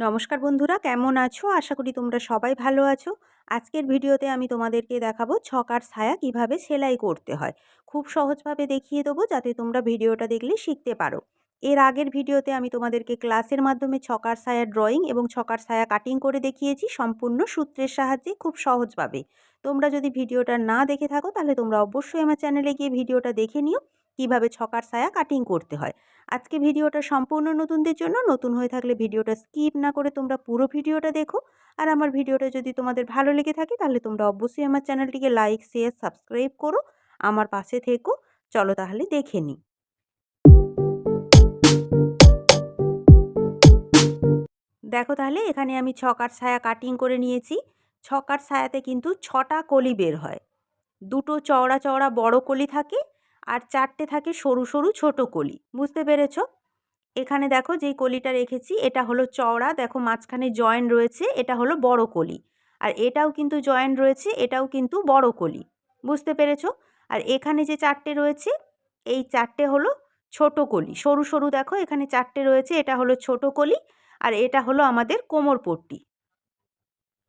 নমস্কার বন্ধুরা, কেমন আছো? আশা করি তোমরা সবাই ভালো আছো। আজকের ভিডিওতে আমি তোমাদেরকে দেখাবো ছকার ছায়া কীভাবে সেলাই করতে হয়। খুব সহজভাবে দেখিয়ে দেবো যাতে তোমরা ভিডিওটা দেখলে শিখতে পারো। এর আগের ভিডিওতে আমি তোমাদেরকে ক্লাসের মাধ্যমে ছকার ছায়া ড্রয়িং এবং ছকার ছায়া কাটিং করে দেখিয়েছি সম্পূর্ণ সূত্রের সাহায্যে খুব সহজভাবে। তোমরা যদি ভিডিওটা না দেখে থাকো তাহলে তোমরা অবশ্যই আমার চ্যানেলে গিয়ে ভিডিওটা দেখে নিও। কীভাবে ছকার ছায়া কাটিং করতে হয়। আজকে ভিডিওটা সম্পূর্ণ নতুনদের জন্য। নতুন হয়ে থাকলে ভিডিওটা স্কিপ না করে তোমরা পুরো ভিডিওটা দেখো। আর আমার ভিডিওটা যদি তোমাদের ভালো লেগে থাকে, তাহলে তোমরা অবশ্যই আমার চ্যানেলটিকে লাইক, শেয়ার, সাবস্ক্রাইব করো। আমার পাশে থেকো। চলো তাহলে দেখে নিই। দেখো তাহলে, এখানে আমি ছকার ছায়া কাটিং করে নিয়েছি। ছকার ছায়াতে কিন্তু ছটা কলি বের হয়। দুটো চওড়া চওড়া বড় কলি থাকে। আর চারটে থাকে সরু সরু ছোট কলি। বুঝতে পেরেছ? এখানে দেখো যেই কলিটা রেখেছি, এটা হলো চওড়া। দেখো মাঝখানে জয়েন রয়েছে, এটা হলো বড় কলি। আর এটাও কিন্তু জয়েন রয়েছে, এটাও কিন্তু বড় কলি। বুঝতে পেরেছ? আর এখানে যে চারটে রয়েছে, এই চারটে হলো ছোট কলি। সরু সরু দেখো, এখানে চারটে রয়েছে, এটা হলো ছোট কলি। আর এটা হলো আমাদের কোমর পট্টি।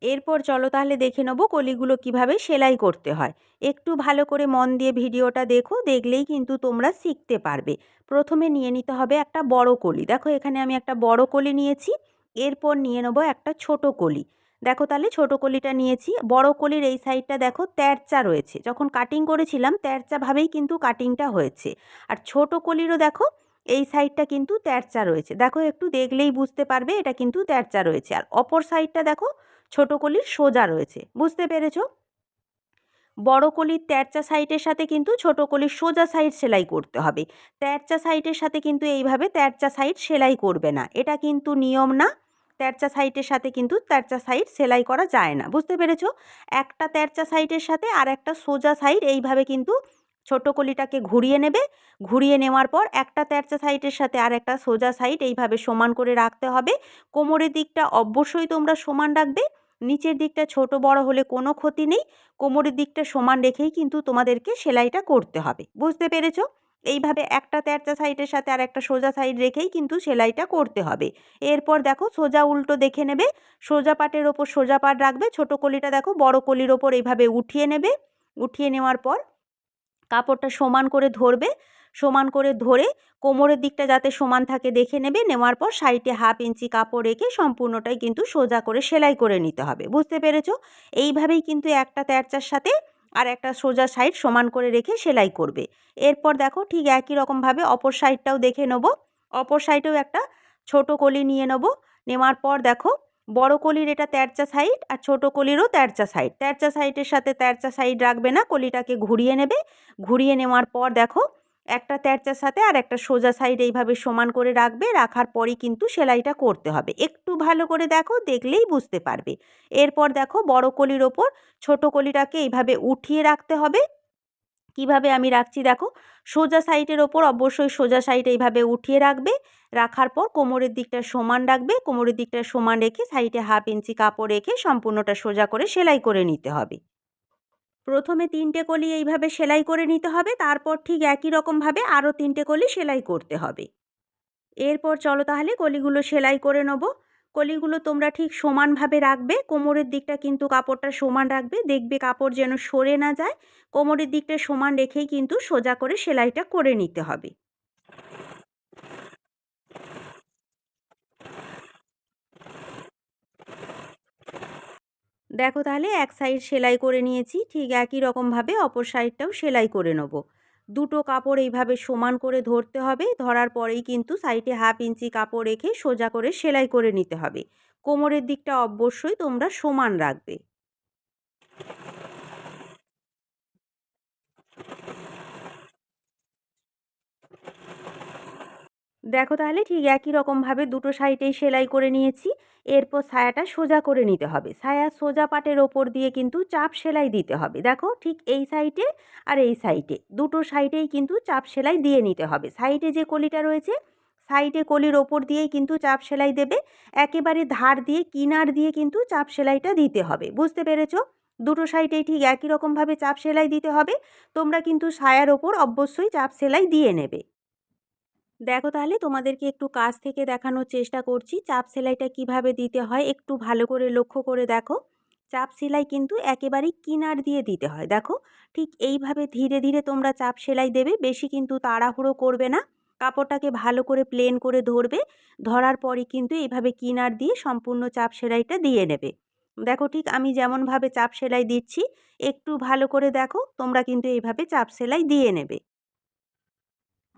এরপর চলো তাহলে দেখে নেব কলিগুলো কীভাবে সেলাই করতে হয়। একটু ভালো করে মন দিয়ে ভিডিওটা দেখো, দেখলেই কিন্তু তোমরা শিখতে পারবে। প্রথমে নিয়ে নিতে হবে একটা বড় কলি। দেখো এখানে আমি একটা বড় কলি নিয়েছি, এরপর নিয়ে নেব একটা ছোট কলি। দেখো তাহলে ছোট কলিটা নিয়েছি। বড় কলির এই সাইডটা দেখো তেরচা রয়েছে। যখন কাটিং করেছিলাম তেরচাভাবেই কিন্তু কাটিংটা হয়েছে। আর ছোট কলিরও দেখো, এই সাইডটা কিন্তু তেরচা রয়েছে। দেখো একটু দেখলেই বুঝতে পারবে, এটা কিন্তু তেরচা রয়েছে। আর অপর সাইডটা দেখো ছোট কলির সোজা রয়েছে। বুঝতে পেরেছ? বড় কলির তেরচা সাইডের সাথে কিন্তু ছোট কলির সোজা সাইড সেলাই করতে হবে। তেরচা সাইডের সাথে কিন্তু এইভাবে তেরচা সাইড সেলাই করবে না। এটা কিন্তু নিয়ম না। তেরচা সাইডের সাথে কিন্তু তেরচা সাইড সেলাই করা যায় না। বুঝতে পেরেছ? একটা তেরচা সাইডের সাথে আর একটা সোজা সাইড এইভাবে কিন্তু ছোট কলিটাকে ঘুরিয়ে নেবে। ঘুরিয়ে নেওয়ার পর একটা তেরচা সাইডের সাথে আর একটা সোজা সাইড এইভাবে সমান করে রাখতে হবে। কোমরের দিকটা অবশ্যই তোমরা সমান রাখবে। নিচের দিকটা ছোট বড় হলে কোনো ক্ষতি নেই, কোমরের দিকটা সমান রেখেই কিন্তু তোমাদেরকে সেলাইটা করতে হবে। বুঝতে পেরেছ? এইভাবে একটা তেরচা সাইডের সাথে আর একটা সোজা সাইড রেখেই কিন্তু সেলাইটা করতে হবে। এরপর দেখো সোজা উল্টো দেখে নেবে, সোজা পাটের ওপর সোজা পাট রাখবে, ছোট কলিটা দেখো বড় কলির ওপর এইভাবে উঠিয়ে নেবে। উঠিয়ে নেওয়ার পর কাপড়টা সমান করে ধরবে। সমান করে ধরে কোমরের দিকটা যাতে সমান থাকে দেখে নেবে, নেওয়ার পর সাইডে হাফ ইঞ্চি কাপড় রেখে সম্পূর্ণটাই কিন্তু সোজা করে সেলাই করে নিতে হবে। বুঝতে পেরেছ? এইভাবেই কিন্তু একটা তেরচার সাথে আর একটা সোজা সাইড সমান করে রেখে সেলাই করবে। এরপর দেখো ঠিক একই রকমভাবে অপর সাইডটাও দেখে নেব। অপর সাইডেও একটা ছোট কলি নিয়ে নেব। নেওয়ার পর দেখো বড় কলির এটা তেরচা সাইড আর ছোট কলিরও তেরচা সাইড। তেরচা সাইডের সাথে তেরচা সাইড রাখবে না, কলিটাকে ঘুরিয়ে নেবে। ঘুরিয়ে নেওয়ার পর দেখো একটা তেরচার সাথে আর একটা সোজা সাইড এইভাবে সমান করে রাখবে, রাখার পরই কিন্তু সেলাইটা করতে হবে। একটু ভালো করে দেখো, দেখলেই বুঝতে পারবে। এরপর দেখো বড় কলির ওপর ছোট কলিটাকে এইভাবে উঠিয়ে রাখতে হবে। কীভাবে আমি রাখছি দেখো, সোজা সাইডের ওপর অবশ্যই সোজা সাইড এইভাবে উঠিয়ে রাখবে। রাখার পর কোমরের দিকটা সমান রাখবে, কোমরের দিকটা সমান রেখে সাইডে হাফ ইঞ্চি কাপড় রেখে সম্পূর্ণটা সোজা করে সেলাই করে নিতে হবে। প্রথমে তিনটে কলি এইভাবে সেলাই করে নিতে হবে, তারপর ঠিক একই রকমভাবে আরও তিনটে কলি সেলাই করতে হবে। এরপর চলো তাহলে কলিগুলো সেলাই করে নেব। কলিগুলো তোমরা ঠিক সমানভাবে রাখবে, কোমরের দিকটা কিন্তু কাপড়টা সমান রাখবে, দেখবে কাপড় যেন সরে না যায়, কোমরের দিকটা সমান রেখেই কিন্তু সোজা করে সেলাইটা করে নিতে হবে। দেখো তাহলে এক সাইড সেলাই করে নিয়েছি, ঠিক একই রকমভাবে অপর সাইডটাও সেলাই করে নেব। দুটো কাপড় এইভাবে সমান করে ধরতে হবে, ধরার পরেই কিন্তু সাইডে হাফ ইঞ্চি কাপড় রেখে সোজা করে সেলাই করে নিতে হবে। কোমরের দিকটা অবশ্যই তোমরা সমান রাখবে। দেখো তাহলে ঠিক একই রকমভাবে দুটো সাইডেই সেলাই করে নিয়েছি। এরপর ছায়াটা সোজা করে নিতে হবে। ছায়া সোজা পাটের ওপর দিয়ে কিন্তু চাপ সেলাই দিতে হবে। দেখো ঠিক এই সাইডে আর এই সাইডে। দুটো সাইডেই কিন্তু চাপ সেলাই দিয়ে নিতে হবে। সাইডে যে কলিটা রয়েছে, সাইডে কলির ওপর দিয়েই কিন্তু চাপ সেলাই দেবে। একেবারে ধার দিয়ে, কিনার দিয়ে কিন্তু চাপ সেলাইটা দিতে হবে। বুঝতে পেরেছ? দুটো সাইডেই ঠিক একই রকমভাবে চাপ সেলাই দিতে হবে। তোমরা কিন্তু ছায়ার ওপর অবশ্যই চাপ সেলাই দিয়ে নেবে। দেখো তাহলে তোমাদেরকে একটু কাছ থেকে দেখানোর চেষ্টা করছি, চাপ সেলাইটা কীভাবে দিতে হয় একটু ভালো করে লক্ষ্য করে দেখো। চাপ সেলাই কিন্তু একেবারেই কিনার দিয়ে দিতে হয়, দেখো। ঠিক এইভাবে ধীরে ধীরে তোমরা চাপ সেলাই দেবে, বেশি কিন্তু তাড়াহুড়ো করবে না। কাপড়টাকে ভালো করে প্লেন করে ধরবে, ধরার পরই কিন্তু এইভাবে কিনার দিয়ে সম্পূর্ণ চাপ সেলাইটা দিয়ে নেবে। দেখো ঠিক আমি যেমনভাবে চাপ সেলাই দিচ্ছি, একটু ভালো করে দেখো, তোমরা কিন্তু এইভাবে চাপ সেলাই দিয়ে নেবে।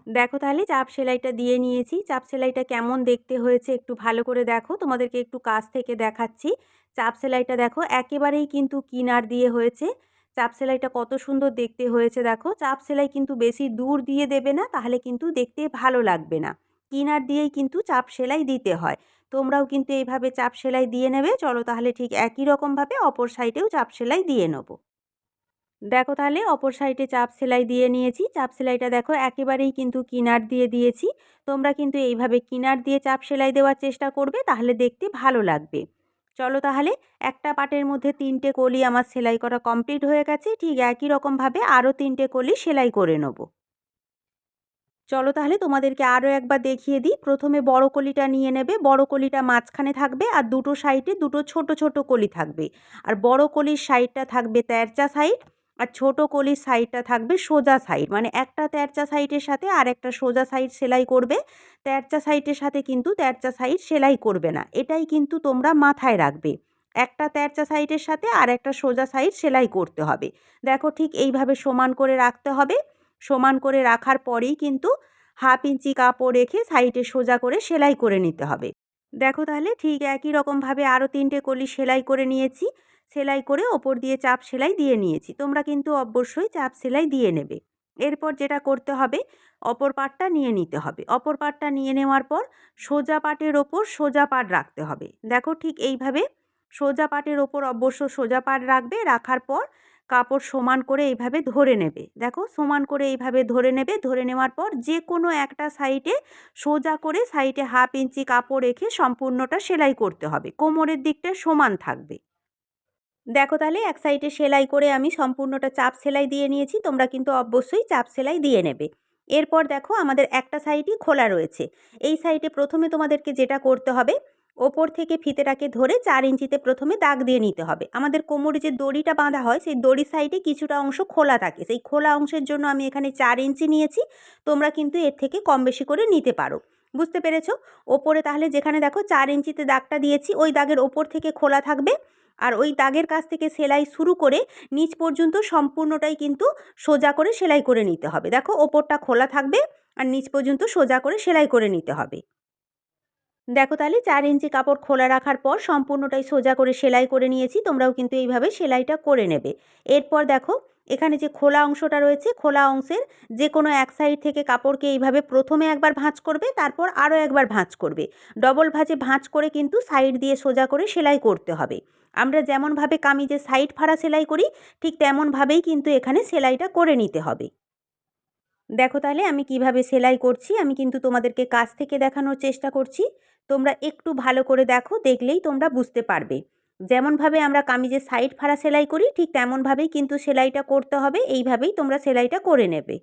দেখো তাহলে চাপ সেলাইটা দিয়ে নিয়েছি। চাপ সেলাইটা কেমন দেখতে হয়েছে একটু ভালো করে দেখো। তোমাদেরকে একটু কাছ থেকে দেখাচ্ছি। চাপ সেলাইটা দেখো একেবারেই কিন্তু কিনার দিয়ে হয়েছে। চাপ সেলাইটা কত সুন্দর দেখতে হয়েছে দেখো। চাপ সেলাই কিন্তু বেশি দূর দিয়ে দেবে না, তাহলে কিন্তু দেখতে ভালো লাগবে না। কিনার দিয়েই কিন্তু চাপ সেলাই দিতে হয়। তোমরাও কিন্তু এইভাবে চাপ সেলাই দিয়ে নেবে। চলো তাহলে ঠিক একই রকমভাবে অপর সাইডেও চাপ সেলাই দিয়ে নেব। দেখো তাহলে অপর সাইডে চাপ সেলাই দিয়ে নিয়েছি। চাপ সেলাইটা দেখো একেবারেই কিন্তু কিনার দিয়ে দিয়েছি। তোমরা কিন্তু এইভাবে কিনার দিয়ে চাপ সেলাই দেওয়ার চেষ্টা করবে, তাহলে দেখতে ভালো লাগবে। চলো তাহলে একটা পাটের মধ্যে তিনটে কলি আমার সেলাই করা কমপ্লিট হয়ে গেছে। ঠিক একই রকমভাবে আরও তিনটে কলি সেলাই করে নেব। চলো তাহলে তোমাদেরকে আরও একবার দেখিয়ে দিই। প্রথমে বড় কলিটা নিয়ে নেবে। বড় কলিটা মাঝখানে থাকবে আর দুটো সাইডে দুটো ছোট ছোট কলি থাকবে। আর বড় কলির সাইডটা থাকবে তেরচা সাইড আর ছোট কলির সাইডটা থাকবে সোজা সাইড মানে একটা তেরচা সাইডের সাথে আর একটা সোজা সাইড সেলাই করবে। তেরচা সাইডের সাথে কিন্তু তেরচা সাইড সেলাই করবে না, এটাই কিন্তু তোমরা মাথায় রাখবে। একটা তেরচা সাইডের সাথে আর একটা সোজা সাইড সেলাই করতে হবে। দেখো ঠিক এইভাবে সমান করে রাখতে হবে। সমান করে রাখার পরেই কিন্তু হাফ ইঞ্চি কাপড় রেখে সাইডে সোজা করে সেলাই করে নিতে হবে। দেখো তাহলে ঠিক একই রকমভাবে আরও তিনটে কলি সেলাই করে নিয়েছি। সেলাই করে ওপর দিয়ে চাপ সেলাই দিয়ে নিয়েছি। তোমরা কিন্তু অবশ্যই চাপ সেলাই দিয়ে নেবে। এরপর যেটা করতে হবে, অপর পাটটা নিয়ে নিতে হবে। অপর পাটটা নিয়ে নেওয়ার পর সোজা পাটের ওপর সোজা পাট রাখতে হবে। দেখো ঠিক এইভাবে সোজা পাটের ওপর অবশ্য সোজা পাট রাখবে, রাখার পর কাপড় সমান করে এইভাবে ধরে নেবে। দেখো সমান করে এইভাবে ধরে নেবে, ধরে নেওয়ার পর যে কোনো একটা সাইডে সোজা করে সাইডে হাফ ইঞ্চি কাপড় রেখে সম্পূর্ণটা সেলাই করতে হবে। কোমরের দিকটা সমান থাকবে। দেখো তাহলে এক সাইডে সেলাই করে আমি সম্পূর্ণটা চাপ সেলাই দিয়ে নিয়েছি, তোমরা কিন্তু অবশ্যই চাপ সেলাই দিয়ে নেবে। এরপর দেখো আমাদের একটা সাইডই খোলা রয়েছে। এই সাইডে প্রথমে তোমাদেরকে যেটা করতে হবে, ওপর থেকে ফিতেটাকে ধরে চার ইঞ্চিতে প্রথমে দাগ দিয়ে নিতে হবে। আমাদের কোমরে যে দড়িটা বাঁধা হয়, সেই দড়ির সাইডে কিছুটা অংশ খোলা থাকে। সেই খোলা অংশের জন্য আমি এখানে চার ইঞ্চি নিয়েছি, তোমরা কিন্তু এর থেকে কম বেশি করে নিতে পারো। বুঝতে পেরেছ? ওপরে তাহলে যেখানে দেখো চার ইঞ্চিতে দাগটা দিয়েছি, ওই দাগের ওপর থেকে খোলা থাকবে। আর ওই দাগের কাছ থেকে সেলাই শুরু করে নিচ পর্যন্ত সম্পূর্ণটাই কিন্তু সোজা করে সেলাই করে নিতে হবে। দেখো, ওপরটা খোলা থাকবে আর নিচ পর্যন্ত সোজা করে সেলাই করে নিতে হবে। দেখো তাহলে চার ইঞ্চি কাপড় খোলা রাখার পর সম্পূর্ণটাই সোজা করে সেলাই করে নিয়েছি, তোমরাও কিন্তু এইভাবে সেলাইটা করে নেবে। এরপর দেখো, এখানে যে খোলা অংশটা রয়েছে, খোলা অংশের যে কোনো এক সাইড থেকে কাপড়কে এইভাবে প্রথমে একবার ভাঁজ করবে, তারপর আরও একবার ভাঁজ করবে। ডবল ভাঁজে ভাঁজ করে কিন্তু সাইড দিয়ে সোজা করে সেলাই করতে হবে। আমরা যেমনভাবে কামিজে সাইড ফাড়া সেলাই করি, ঠিক তেমনভাবেই কিন্তু এখানে সেলাইটা করে নিতে হবে। দেখো তাহলে আমি কীভাবে সেলাই করছি, আমি কিন্তু তোমাদেরকে কাছ থেকে দেখানোর চেষ্টা করছি। তোমরা একটু ভালো করে দেখো, দেখলেই তোমরা বুঝতে পারবে। যেমনভাবে আমরা কামিজের সাইড ফাড়া সেলাই করি, ঠিক তেমনভাবেই কিন্তু সেলাইটা করতে হবে, এইভাবেই তোমরা সেলাইটা করে নেবে।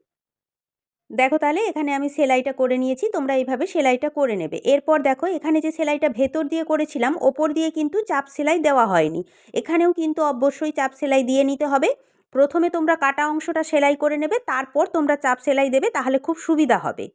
দেখো তাহলে, এখানে আমি সেলাইটা করে নিয়েছি, তোমরা এইভাবে সেলাইটা করে নেবে। এরপর দেখো, এখানে যে সেলাইটা ভেতর দিয়ে করেছিলাম, ওপর দিয়ে কিন্তু চাপ সেলাই দেওয়া হয়নি। এখানেও কিন্তু অবশ্যই চাপ সেলাই দিয়ে নিতে হবে। প্রথমে তোমরা কাটা অংশটা সেলাই করে নেবে, তারপর তোমরা চাপ সেলাই দেবে, তাহলে খুব সুবিধা হবে।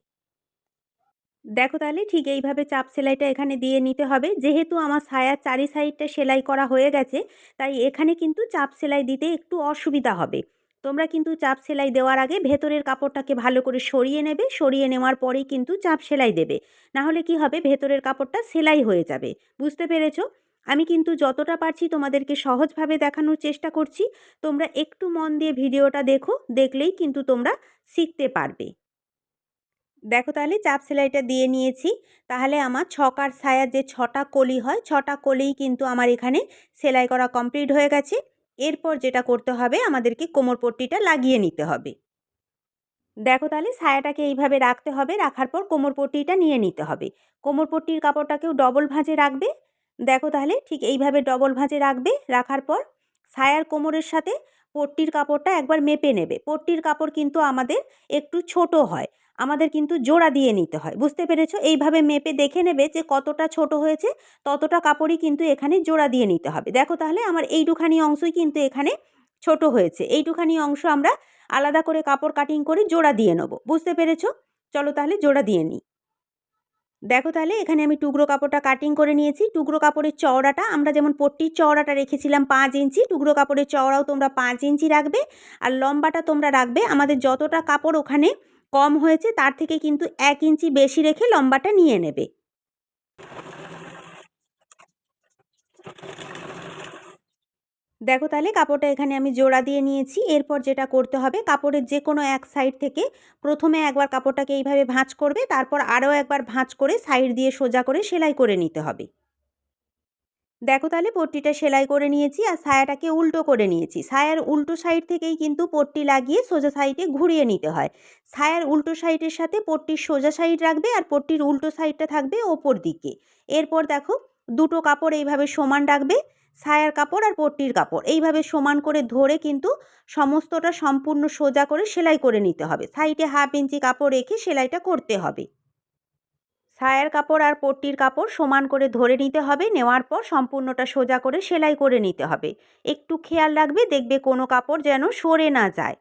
দেখো তাহলে ঠিক এইভাবে চাপ সেলাইটা এখানে দিয়ে নিতে হবে। যেহেতু আমার সায়ার চারি সাইডটা সেলাই করা হয়ে গেছে, তাই এখানে কিন্তু চাপ সেলাই দিতে একটু অসুবিধা হবে। তোমরা কিন্তু চাপ সেলাই দেওয়ার আগে ভেতরের কাপড়টাকে ভালো করে সরিয়ে নেবে, সরিয়ে নেওয়ার পরেই কিন্তু চাপ সেলাই দেবে। নাহলে কি হবে? ভেতরের কাপড়টা সেলাই হয়ে যাবে। বুঝতে পেরেছ? আমি কিন্তু যতটা পারছি তোমাদেরকে সহজভাবে দেখানোর চেষ্টা করছি। তোমরা একটু মন দিয়ে ভিডিওটা দেখো, দেখলেই কিন্তু তোমরা শিখতে পারবে। দেখো তাহলে চাপ সেলাইটা দিয়ে নিয়েছি। তাহলে আমার ছকার ছায়ার যে ছটা কলি হয়, ছটা কলিই কিন্তু আমার এখানে সেলাই করা কমপ্লিট হয়ে গেছে। এরপর যেটা করতে হবে, আমাদেরকে কোমর পট্টিটা লাগিয়ে নিতে হবে। দেখো তাহলে ছায়াটাকে এইভাবে রাখতে হবে, রাখার পর কোমর পট্টিটা নিয়ে নিতে হবে। কোমর পট্টির কাপড়টাকেও ডবল ভাঁজে রাখবে। দেখো তাহলে ঠিক এইভাবে ডবল ভাঁজে রাখবে, রাখার পর ছায়ার কোমরের সাথে পট্টির কাপড়টা একবার মেপে নেবে। পট্টির কাপড় কিন্তু আমাদের একটু ছোট হয়। আমাদের কিন্তু জোড়া দিয়ে নিতে হয়। বুঝতে পেরেছ? এইভাবে মেপে দেখে নেবে যে কতটা ছোট হয়েছে, ততটা কাপড়ই কিন্তু এখানে জোড়া দিয়ে নিতে হবে। দেখো তাহলে আমার এইটুখানি অংশই কিন্তু এখানে ছোট হয়েছে। এইটুখানি অংশ আমরা আলাদা করে কাপড় কাটিং করে জোড়া দিয়ে নেব। বুঝতে পেরেছ? চলো তাহলে জোড়া দিয়ে নিই। দেখো তাহলে এখানে আমি টুকরো কাপড়টা কাটিং করে নিয়েছি। টুকরো কাপড়ের চওড়াটা, আমরা যেমন পট্টির চওড়াটা রেখেছিলাম পাঁচ ইঞ্চি, টুকরো কাপড়ের চওড়াও তোমরা পাঁচ ইঞ্চি রাখবে। আর লম্বাটা তোমরা রাখবে। আমাদের যতটা কাপড় ওখানে কম হয়েছে, তার থেকে কিন্তু এক ইঞ্চি বেশি রেখে লম্বাটা নিয়ে নেবে। দেখো তাহলে কাপড়টা এখানে আমি জোড়া দিয়ে নিয়েছি। এরপর যেটা করতে হবে, কাপড়ের যে কোনো এক সাইড থেকে প্রথমে একবার কাপড়টাকে এইভাবে ভাঁজ করবে, তারপর আরও একবার ভাঁজ করে সাইড দিয়ে সোজা করে সেলাই করে নিতে হবে। দেখো তাহলে পট্টিটা সেলাই করে নিয়েছি আর সায়াটাকে উল্টো করে নিয়েছি। সায়ার উল্টো সাইড থেকেই কিন্তু পট্টি লাগিয়ে সোজা সাইডে ঘুরিয়ে নিতে হয়। সায়ার উল্টো সাইডের সাথে পট্টির সোজা সাইড রাখবে আর পট্টির উল্টো সাইডটা থাকবে ওপর দিকে। এরপর দেখো দুটো কাপড় এইভাবে সমান রাখবে সায়ার কাপড় আর পট্টির কাপড়। এইভাবে সমান করে ধরে কিন্তু সমস্তটা সম্পূর্ণ সোজা করে সেলাই করে নিতে হবে। সাইডে হাফ ইঞ্চি কাপড় রেখে সেলাইটা করতে হবে। সায়ার কাপড় আর পট্টির কাপড় সমান করে ধরে নিতে হবে। নেওয়ার পর সম্পূর্ণটা সোজা করে সেলাই করে নিতে হবে। একটু খেয়াল রাখবে, দেখবে কোনো কাপড় যেন সরে না যায়।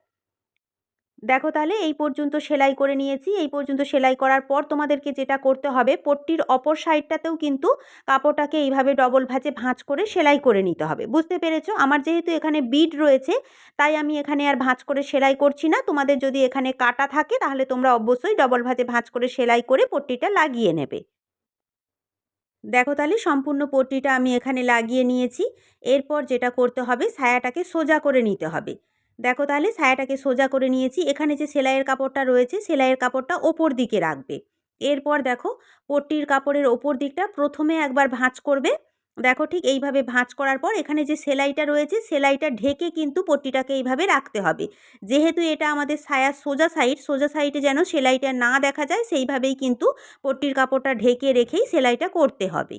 দেখো তাহলে এই পর্যন্ত সেলাই করে নিয়েছি। এই পর্যন্ত সেলাই করার পর তোমাদেরকে যেটা করতে হবে, পট্টির অপর সাইডটাতেও কিন্তু কাপড়টাকে এইভাবে ডবল ভাঁজে ভাঁজ করে সেলাই করে নিতে হবে। বুঝতে পেরেছ? আমার যেহেতু এখানে বিড রয়েছে, তাই আমি এখানে আর ভাঁজ করে সেলাই করছি না। তোমাদের যদি এখানে কাটা থাকে, তাহলে তোমরা অবশ্যই ডবল ভাঁজে ভাঁজ করে সেলাই করে পট্টিটা লাগিয়ে নেবে। দেখো তাহলে সম্পূর্ণ পট্টিটা আমি এখানে লাগিয়ে নিয়েছি। এরপর যেটা করতে হবে, ছায়াটাকে সোজা করে নিতে হবে। দেখো তাহলে ছায়াটাকে সোজা করে নিয়েছি। এখানে যে সেলাইয়ের কাপড়টা রয়েছে, সেলাইয়ের কাপড়টা ওপর দিকে রাখবে। এরপর দেখো পট্টির কাপড়ের ওপর দিকটা প্রথমে একবার ভাঁজ করবে। দেখো ঠিক এইভাবে ভাঁজ করার পর এখানে যে সেলাইটা রয়েছে, সেলাইটা ঢেকে কিন্তু পট্টিটাকে এইভাবে রাখতে হবে। যেহেতু এটা আমাদের ছায়া সোজা সাইড, সোজা সাইডে যেন সেলাইটা না দেখা যায়, সেইভাবেই কিন্তু পট্টির কাপড়টা ঢেকে রেখেই সেলাইটা করতে হবে।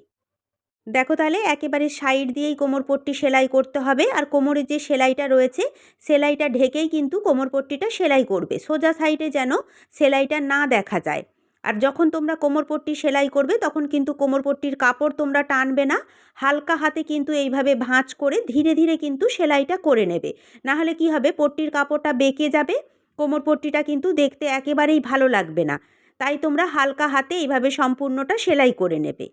দেখো তাহলে একেবারে সাইড দিয়েই কোমর পট্টি সেলাই করতে হবে। আর কোমরের যে সেলাইটা রয়েছে, সেলাইটা ঢেকেই কিন্তু কোমর পট্টিটা সেলাই করবে। সোজা সাইডে যেন সেলাইটা না দেখা যায়। আর যখন তোমরা কোমর পট্টি সেলাই করবে, তখন কিন্তু কোমর পট্টির কাপড় তোমরা টানবে না। হালকা হাতে কিন্তু এইভাবে ভাঁজ করে ধীরে ধীরে কিন্তু সেলাইটা করে নেবে। নাহলে কি হবে, পট্টির কাপড়টা বেঁকে যাবে। কোমর পট্টিটা কিন্তু দেখতে একেবারেই ভালো লাগবে না। তাই তোমরা হালকা হাতে এইভাবে সম্পূর্ণটা সেলাই করে নেবে।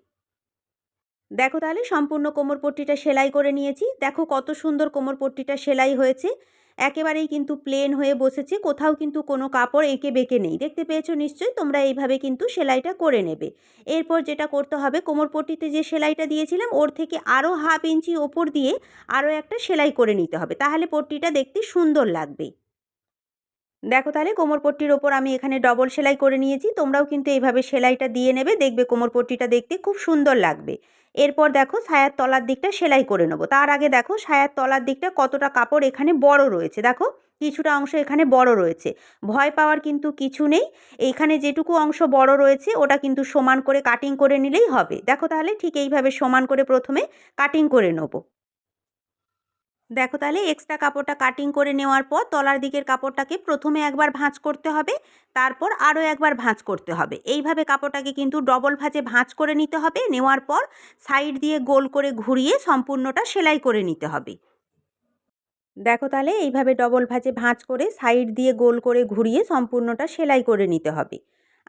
দেখো তাহলে সম্পূর্ণ কোমরপট্টিটা সেলাই করে নিয়েছি। দেখো কত সুন্দর কোমরপট্টিটা সেলাই হয়েছে। একেবারেই কিন্তু প্লেন হয়ে বসেছে। কোথাও কিন্তু কোনো কাপড় এঁকে বেঁকে নেই। দেখতে পেয়েছ নিশ্চয়ই? তোমরা এইভাবে কিন্তু সেলাইটা করে নেবে। এরপর যেটা করতে হবে কোমরপট্টিতে যে সেলাইটা দিয়েছিলাম, ওর থেকে আরও হাফ ইঞ্চি ওপর দিয়ে আরও একটা সেলাই করে নিতে হবে। তাহলে পট্টিটা দেখতে সুন্দর লাগবে। দেখো তাহলে কোমরপট্টির ওপর আমি এখানে ডবল সেলাই করে নিয়েছি। তোমরাও কিন্তু এইভাবে সেলাইটা দিয়ে নেবে, দেখবে কোমরপট্টিটা দেখতে খুব সুন্দর লাগবে। এরপর দেখো সায়ার তলার দিকটা সেলাই করে নেব। তার আগে দেখো সায়ার তলার দিকটা কতটা কাপড় এখানে বড় রয়েছে। দেখো কিছুটা অংশ এখানে বড় রয়েছে। ভয় পাওয়ার কিন্তু কিছু নেই। এইখানে যেটুকু অংশ বড় রয়েছে, ওটা কিন্তু সমান করে কাটিং করে নিলেই হবে। দেখো তাহলে ঠিক এইভাবে সমান করে প্রথমে কাটিং করে নেব। দেখো তাহলে এক্সট্রা কাপড়টা কাটিং করে নেওয়ার পর তলার দিকের কাপড়টাকে প্রথমে একবার ভাঁজ করতে হবে, তারপর আরও একবার ভাঁজ করতে হবে। এইভাবে কাপড়টাকে কিন্তু ডবল ভাঁজে ভাঁজ করে নিতে হবে, নেওয়ার পর সাইড দিয়ে গোল করে ঘুরিয়ে সম্পূর্ণটা সেলাই করে নিতে হবে। দেখো তাহলে এইভাবে ডবল ভাঁজে ভাঁজ করে সাইড দিয়ে গোল করে ঘুরিয়ে সম্পূর্ণটা সেলাই করে নিতে হবে।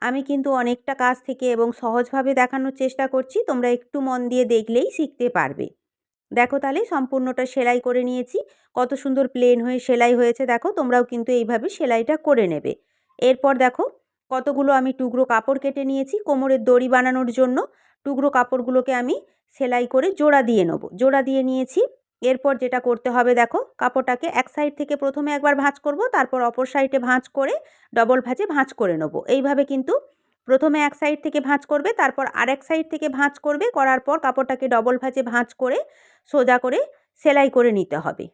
আমি কিন্তু অনেকটা কাজ থেকে এবং সহজভাবে দেখানোর চেষ্টা করছি, তোমরা একটু মন দিয়ে দেখলেই শিখতে পারবে। দেখো তাহলে সম্পূর্ণটা সেলাই করে নিয়েছি। কত সুন্দর প্লেন হয়ে সেলাই হয়েছে দেখো, তোমরাও কিন্তু এইভাবে সেলাইটা করে নেবে। এরপর দেখো, কতগুলো আমি টুকরো কাপড় কেটে নিয়েছি কোমরের দড়ি বানানোর জন্য। টুকরো কাপড়গুলোকে আমি সেলাই করে জোড়া দিয়ে নেব। জোড়া দিয়ে নিয়েছি। এরপর যেটা করতে হবে দেখো, কাপড়টাকে এক সাইড থেকে প্রথমে একবার ভাঁজ করব, তারপর অপর সাইডে ভাঁজ করে ডবল ভাঁজে ভাঁজ করে নেব। এইভাবে কিন্তু প্রথমে এক সাইড থেকে ভাঁজ করবে, তারপর আরেক সাইড থেকে ভাঁজ করবে, করার পর কাপড়টাকে ডবল ভাঁজে ভাঁজ করে সোজা করে সেলাই করে নিতে হবে।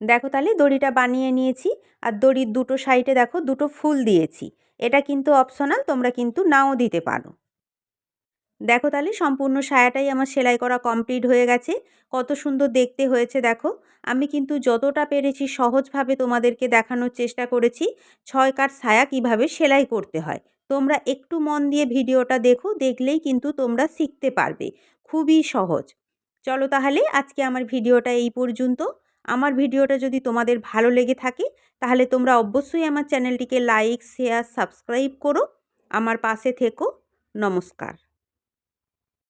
দেখো তাহলে দড়িটা বানিয়ে নিয়েছি, আর দড়ির দুটো সাইডে দেখো দুটো ফুল দিয়েছি। এটা কিন্তু অপশনাল তোমরা কিন্তু নাও দিতে পারো। দেখো তাহলে সম্পূর্ণ সায়াটাই আমার সেলাই করা কমপ্লিট হয়ে গেছে। কত সুন্দর দেখতে হয়েছে দেখো। আমি কিন্তু যতটা পেরেছি সহজভাবে তোমাদেরকে দেখানোর চেষ্টা করেছি, ছয় কাঠ সায়া কীভাবে সেলাই করতে হয়। তোমরা একটু মন দিয়ে ভিডিওটা দেখো, দেখলেই কিন্তু তোমরা শিখতে পারবে। খুবই সহজ। চলো তাহলে আজকে আমার ভিডিওটা এই পর্যন্ত। আমার ভিডিওটা যদি তোমাদের ভালো লেগে থাকে, তাহলে তোমরা অবশ্যই আমার চ্যানেলটিকে লাইক শেয়ার সাবস্ক্রাইব করো। আমার পাশে থেকো। নমস্কার।